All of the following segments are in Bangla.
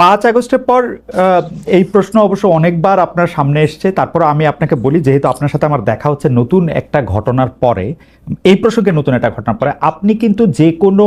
পাঁচ আগস্টের পর এই প্রশ্ন অবশ্য অনেকবার আপনার সামনে এসছে। তারপর আমি আপনাকে বলি, যেহেতু আপনার সাথে আমার দেখা হচ্ছে নতুন একটা ঘটনার পরে, এই প্রসঙ্গে নতুন একটা ঘটনার পরে, আপনি কিন্তু যে কোনো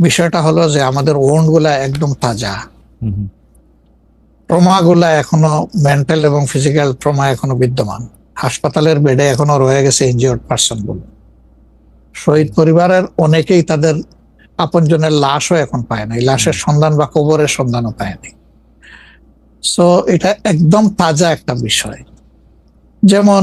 বিষয়টা হলো যে আমাদের ওন্ডগুলা একদম তাজা। হুম হুম। ট্রমা গুলা এখনও মেন্টাল এবং ফিজিক্যাল ট্রমা এখনও বিদ্যমান। হাসপাতালের বেডে এখনও রয়ে গেছে ইনজিওর্ড পার্সনগুলো শহীদ পরিবারের অনেকেই তাদের আপনজনের লাশও এখন পায় নাই। লাশের সন্ধান বা কবরের সন্ধানও পায়নি সো এটা একদম তাজা একটা বিষয়। যেমন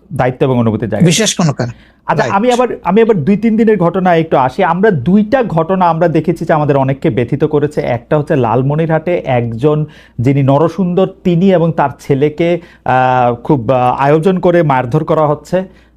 দায়িত্ব এবং অনুভূতি জায়গা বিশেষ কোনো কারণ। আচ্ছা আমি আবার আমি আবার দুই তিন দিনের ঘটনা একটু আসি। আমরা দুইটা ঘটনা আমরা দেখেছি যে আমাদের অনেককে ব্যথিত করেছে। একটা হচ্ছে লালমনিরহাটে একজন যিনি নরসুন্দর তিনি এবং তার ছেলেকে আহ, খুব আয়োজন করে মারধর করা হচ্ছে।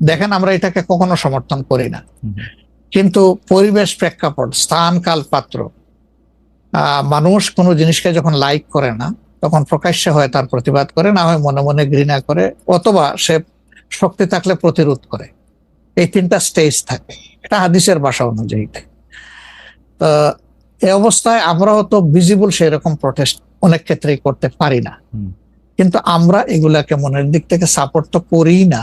দেখেন আমরা এটাকে কখনো সমর্থন করি না। কিন্তু পরিবেশ প্রেক্ষাপট স্থান কাল পাত্র মানুষ কোনো জিনিসকে যখন লাইক করে না তখন প্রকাশ্যে হয় তার প্রতিবাদ করে না হয় মনে মনে ঘৃণা করে অথবা সে শক্তি থাকলে প্রতিরোধ করে। এই তিনটা স্টেজ থাকে এটা হাদিসের ভাষা অনুযায়ী। তো এই অবস্থায় আমরাও তো ভিজিবল সেই রকম প্রটেস্ট অনেক ক্ষেত্রেই করতে পারি না। কিন্তু আমরা এগুলাকে মনের দিক থেকে সাপোর্ট তো করি না।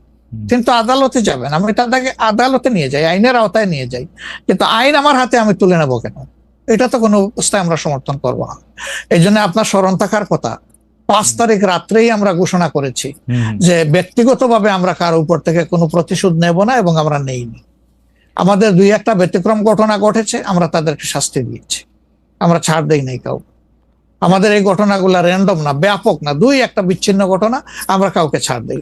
কিন্তু আদালতে যাবেন আমি তাদেরকে আদালতে নিয়ে যাই আইনের আওতায় নিয়ে যাই। কিন্তু আইন আমার হাতে আমি তুলে নেব কেন? এটা তো কোনো অবস্থায় আমরা সমর্থন করব না। এই জন্য আপনার স্মরণ থাকার কথা পাঁচ তারিখ রাত্রেই আমরা ঘোষণা করেছি যে ব্যক্তিগতভাবে আমরা কারও উপর থেকে কোনো প্রতিশোধ নেব না এবং আমরা নেইনি আমাদের দুই একটা ব্যতিক্রম ঘটনা ঘটেছে আমরা তাদেরকে শাস্তি দিয়েছি। আমরা ছাড় দেই নাই কাউ আমাদের এই ঘটনাগুলো র্যান্ডম না ব্যাপক না দুই একটা বিচ্ছিন্ন ঘটনা আমরা কাউকে ছাড় দেই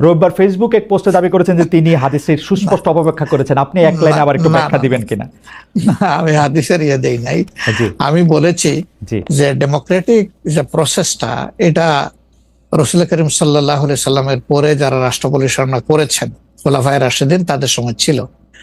রবিবার ফেসবুক এক পোস্টে দাবি করেছেন যে তিনি হাদিসের সুস্পষ্ট অপব্যাখ্যা করেছেন। আপনি এক লাইনে আবার একটু ব্যাখ্যা দিবেন কিনা? আমি হাদিসের ইয়ে দেই নাই। আমি বলেছি যে ডেমোক্রেটিক যে প্রসেসটা এটা রসুল করিম সাল্লাহ সাল্লামের পরে যারা রাষ্ট্র পরিচালনা করেছেন খোলাফায় রাশেদিন তাদের সময় ছিল।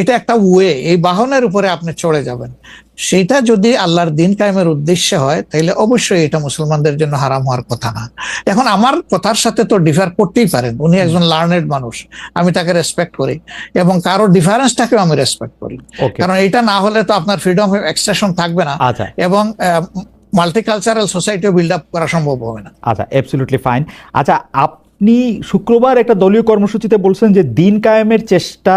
এটা একটা ওয়ে এই বাহনের উপরে আপনি চড়ে যাবেন। সেটা যদি আল্লাহর দিন কায়েমের উদ্দেশ্যে হয় তাহলে অবশ্যই এটা মুসলমানদের জন্য হারাম হওয়ার কথা না। এখন আমার কথার সাথে তো ডিফার করতেই পারেন উনি একজন লার্নেড মানুষ আমি তাকে রেসপেক্ট করি এবং কারও ডিফারেন্সটাকেও আমি রেসপেক্ট করি। কারণ এটা না হলে তো আপনার ফ্রিডম অফ এক্সপ্রেশন থাকবে না। আচ্ছা। এবং মাল্টিকালচারাল সোসাইটিও বিল্ড আপ করা সম্ভব হবে না। আচ্ছা অ্যাবসলিউটলি ফাইন আচ্ছা আপনি শুক্রবার একটা দলীয় কর্মসূচিতে বলছেন যে দিন কায়েমের চেষ্টা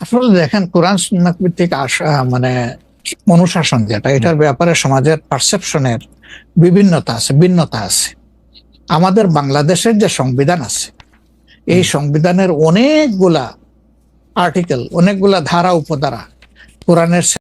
আসলে দেখেন কোরআন সুন্নাত ভিত্তিক আশা মানে অনুশাসন যেটা এটার ব্যাপারে সমাজের পারসেপশনের বিভিন্নতা আছে ভিন্নতা আছে। আমাদের বাংলাদেশের যে সংবিধান আছে এই সংবিধানের অনেকগুলা আর্টিকেল অনেকগুলা ধারা উপধারা কোরআনের